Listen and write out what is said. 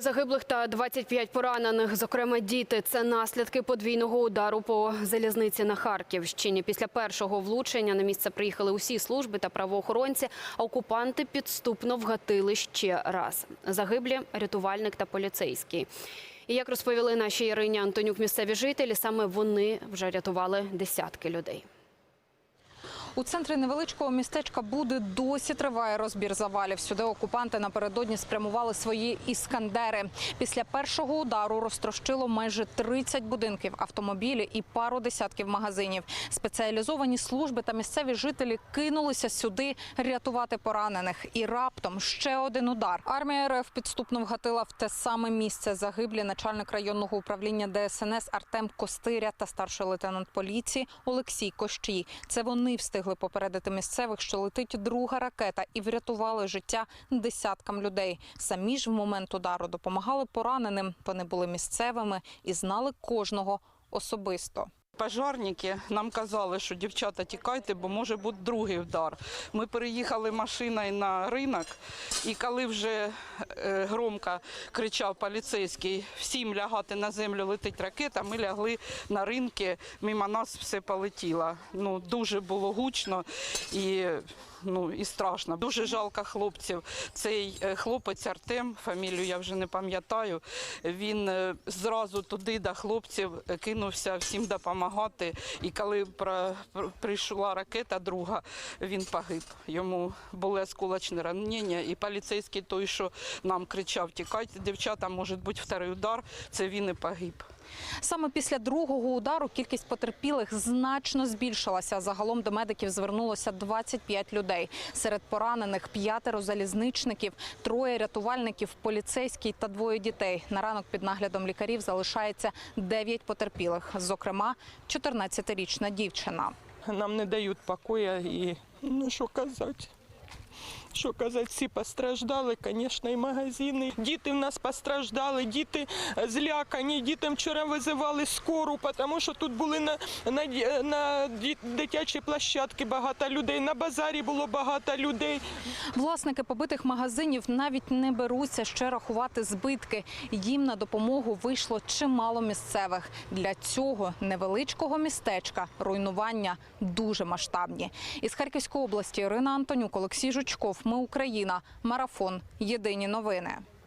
Загиблих та 25 поранених, зокрема діти. Це наслідки подвійного удару по залізниці на Харківщині. Після першого влучення на місце приїхали усі служби та правоохоронці. А окупанти підступно вгатили ще раз. Загиблі рятувальник та поліцейський. І як розповіли нашій Ірині Антонюк, місцеві жителі, саме вони вже рятували десятки людей. У центрі невеличкого містечка Буди досі триває розбір завалів. Сюди окупанти напередодні спрямували свої іскандери. Після першого удару розтрощило майже 30 будинків, автомобілі і пару десятків магазинів. Спеціалізовані служби та місцеві жителі кинулися сюди рятувати поранених. І раптом ще один удар. Армія РФ підступно вгатила в те саме місце. Загиблі начальник районного управління ДСНС Артем Костиря та старший лейтенант поліції Олексій Кощій. Це вони встигли попередити місцевих, що летить друга ракета, і врятували життя десяткам людей. Самі ж в момент удару допомагали пораненим. Вони були місцевими і знали кожного особисто. Пожарники нам казали, що дівчата тікайте, бо може бути другий удар. Ми переїхали машиною на ринок, і коли вже е, громко кричав поліцейський всім лягати на землю летить ракета, ми лягли на ринки, мимо нас все полетіло. Ну, дуже було гучно і, ну, і страшно. Дуже жалко хлопців. Цей е, хлопець Артем, фамілію я вже не пам'ятаю, він е, зразу туди до хлопців кинувся всім допомагати. І коли прийшла ракета друга, він погиб. Йому були скулачні ранення. І поліцейський той, що нам кричав, тікайте, дівчата, може бути вторий удар, це він і погиб. Саме після другого удару кількість потерпілих значно збільшилася. Загалом до медиків звернулося 25 людей. Серед поранених п'ятеро залізничників, троє рятувальників, поліцейський та двоє дітей. На ранок під наглядом лікарів залишається 9 потерпілих, зокрема 14-річна дівчина. Нам не дають покоя і ну що казати. Що казати, постраждали, звісно, і магазини. Діти в нас постраждали, діти е, злякані. Дітям вчора визивали скору, тому що тут були на, на, ді- на дитячій площадці багато людей, на базарі було багато людей. Власники побитих магазинів навіть не беруться ще рахувати збитки. Їм на допомогу вийшло чимало місцевих. Для цього невеличкого містечка руйнування дуже масштабні. Із Харківської області Ірина Антонюк, Олексій Жучков. Ми Україна. Марафон. Єдині новини.